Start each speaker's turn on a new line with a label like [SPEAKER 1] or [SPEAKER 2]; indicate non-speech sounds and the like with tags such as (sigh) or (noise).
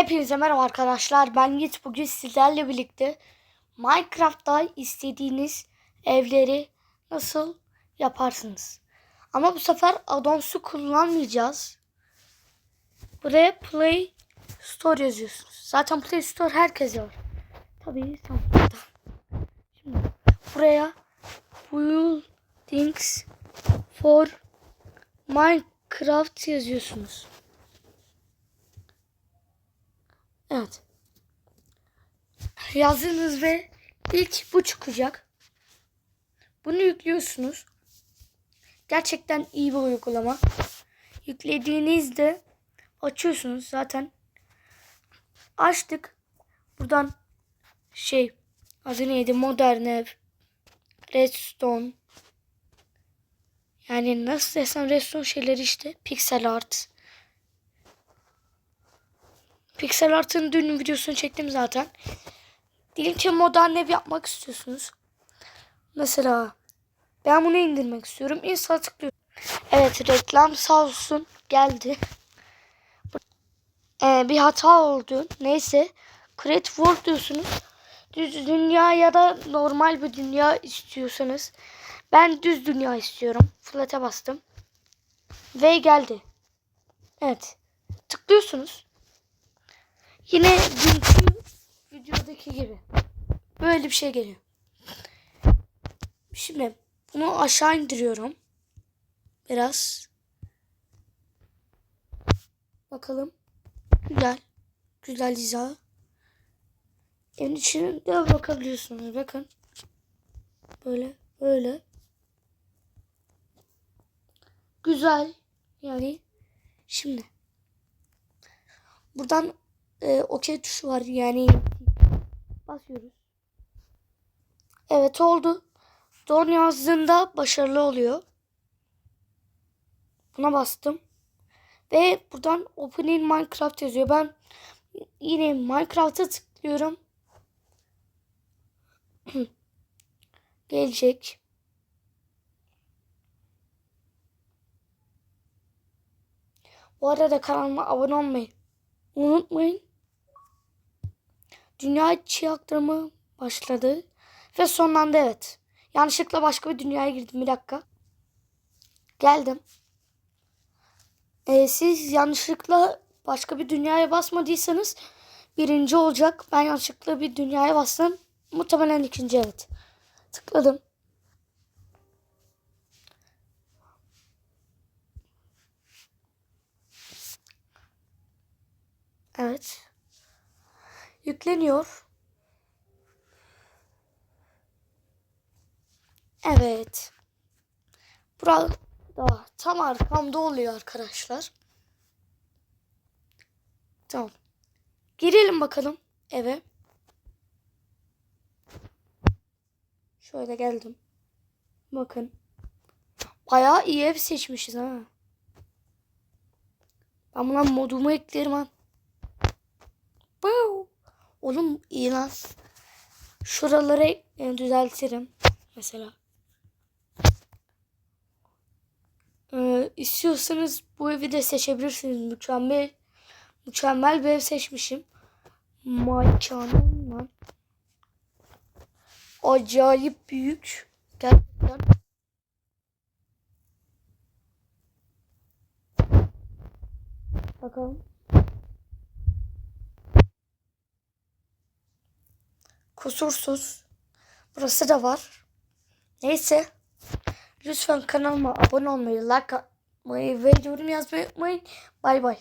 [SPEAKER 1] Hepinize merhaba arkadaşlar. Ben Yiğit. Bugün sizlerle birlikte Minecraft'ta istediğiniz evleri nasıl yaparsınız. Ama bu sefer addons'u kullanmayacağız. Buraya Play Store yazıyorsunuz. Zaten Play Store herkese var. Tabii tamam. Şimdi buraya Buildings for Minecraft yazıyorsunuz. Evet. Yazdınız ve ilk bu çıkacak. Bunu yüklüyorsunuz. Gerçekten iyi bir uygulama. Yüklediğinizde açıyorsunuz zaten. Açtık. Buradan şey adı neydi? Modern ev. Redstone. Yani nasıl desem redstone şeyleri işte. Pixel art. Pixel Art'ın dün videosunu çektim zaten. Diyelim ki modern ev yapmak istiyorsunuz. Mesela ben bunu indirmek istiyorum. Install tıklıyorum. Evet reklam sağ olsun geldi. Ee, bir hata oldu. Neyse. Create World diyorsunuz. Düz dünya ya da normal bir dünya istiyorsanız. Ben düz dünya istiyorum. Flat'e bastım. Ve geldi. Evet. Tıklıyorsunuz. Yine dünkü videodaki gibi. Böyle bir şey geliyor. Şimdi bunu aşağı indiriyorum. Biraz. Bakalım. Güzel. Güzel hiza. Evin içine de bakabiliyorsunuz. Bakın. Böyle. Böyle. Güzel. Yani. Şimdi. Buradan e, okey tuşu var. Yani basıyoruz. Evet oldu. Don yazdığında başarılı oluyor. Buna bastım. Ve buradan Open in Minecraft yazıyor. Ben yine Minecraft'a tıklıyorum. (clears throat) Gelecek. Bu arada kanalıma abone olmayı unutmayın. Dünya çiğ aktarımı başladı. Ve sonlandı evet. Yanlışlıkla başka bir dünyaya girdim. Bir dakika. Geldim. Ee, siz yanlışlıkla başka bir dünyaya basmadıysanız birinci olacak. Ben yanlışlıkla bir dünyaya bastım. Muhtemelen ikinci evet. Tıkladım. Evet. Yükleniyor. Evet. Burada tam arkamda oluyor arkadaşlar. Tamam. Girelim bakalım eve. Şöyle geldim. Bakın. Bayağı iyi ev seçmişiz ha. Ben buna modumu eklerim ha. Oğlum lan. Şuraları e, düzeltirim. Mesela. Ee, istiyorsanız bu evi de seçebilirsiniz. Mükemmel mükemmel bir ev seçmişim. Maçanın lan. Acayip büyük. Gerçekten. Bakalım. Kusursuz. Burası da var. Neyse. Lütfen kanalıma abone olmayı, like atmayı ve yorum yazmayı unutmayın. Bay bay.